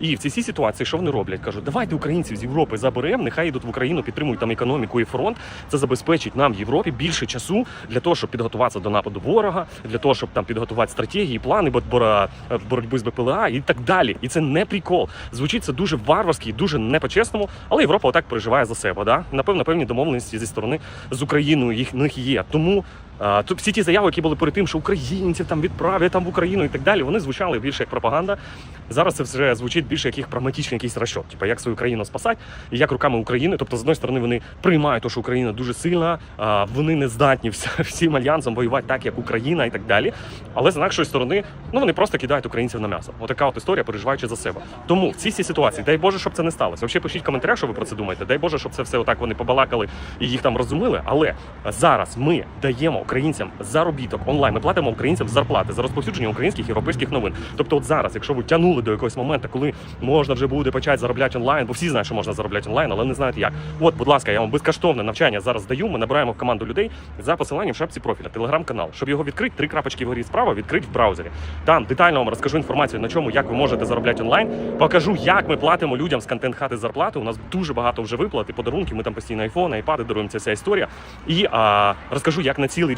І в цій всій ситуації, що вони роблять? Кажуть, давайте українців з Європи заберемо, нехай йдуть в Україну, підтримують там економіку і фронт. Це забезпечить нам в Європі більше часу для того, щоб підготуватися до нападу ворога, для того, щоб там підготувати стратегії, плани бора- боротьби з БПЛА і так далі. І це не прикол. Звучить це дуже варварськи, дуже не по-чесному, але Європа отак переживає за себе. Да? Напевно, певні домовленості зі сторони з Україною їх них є. Тому тут всі ті заяви, які були перед тим, що українців там відправлять там в Україну і так далі, вони звучали більше як пропаганда. Зараз це вже звучить більше як їх прагматичний якийсь розчот, типу як свою країну спасати і як руками України. Тобто, з одної сторони, вони приймають те, що Україна дуже сильна, вони не здатні всім альянсом воювати так, як Україна і так далі. Але з інакшої сторони, ну вони просто кидають українців на м'ясо. Отака от історія, переживаючи за себе. Тому в цій ситуації, дай Боже, щоб це не сталося. Взагалі пишіть в коментарях, що ви про це думаєте. Дай Боже, щоб це все отак вони побалакали і їх там розуміли. Але зараз ми даємо українцям заробіток онлайн. Ми платимо українцям зарплати за розповсюдження українських європейських новин. Тобто, от зараз, якщо ви тягнули до якогось моменту, коли можна вже буде почати заробляти онлайн, бо всі знають, що можна заробляти онлайн, але не знають як. От, будь ласка, я вам безкоштовне навчання зараз даю. Ми набираємо в команду людей за посиланням в шапці профіля, телеграм-канал. Щоб його відкрити, три крапочки вгорі справа, відкрити в браузері. Там детально вам розкажу інформацію на чому, як ви можете заробляти онлайн. Покажу, як ми платимо людям з контент хати зарплати. У нас дуже багато вже виплат і подарунки. Ми там постійно айфони, айпади даруємо ця вся історія. І а, розкажу, як на цілий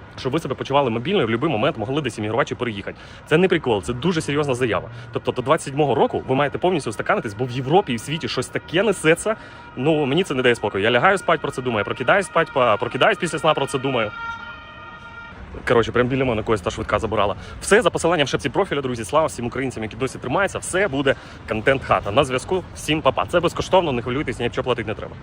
щоб ви себе почували мобільно і в будь-який момент могли десь іммігрувати чи переїхати. Це не прикол, це дуже серйозна заява. Тобто до 27-го року ви маєте повністю устаканитись, бо в Європі і в світі щось таке несеться. Ну мені це не дає спокою. Я лягаю спать про це думаю, прокидаюсь спать, па- прокидаюсь після сна про це думаю. Коротше, прям біля мене когось та швидка забирала. Все за посиланням в шапці профіля, друзі. Слава всім українцям, які досі тримаються. Все буде контент хата. На зв'язку. Всім папа. Це безкоштовно, не хвилюйтесь, ні що платити не треба.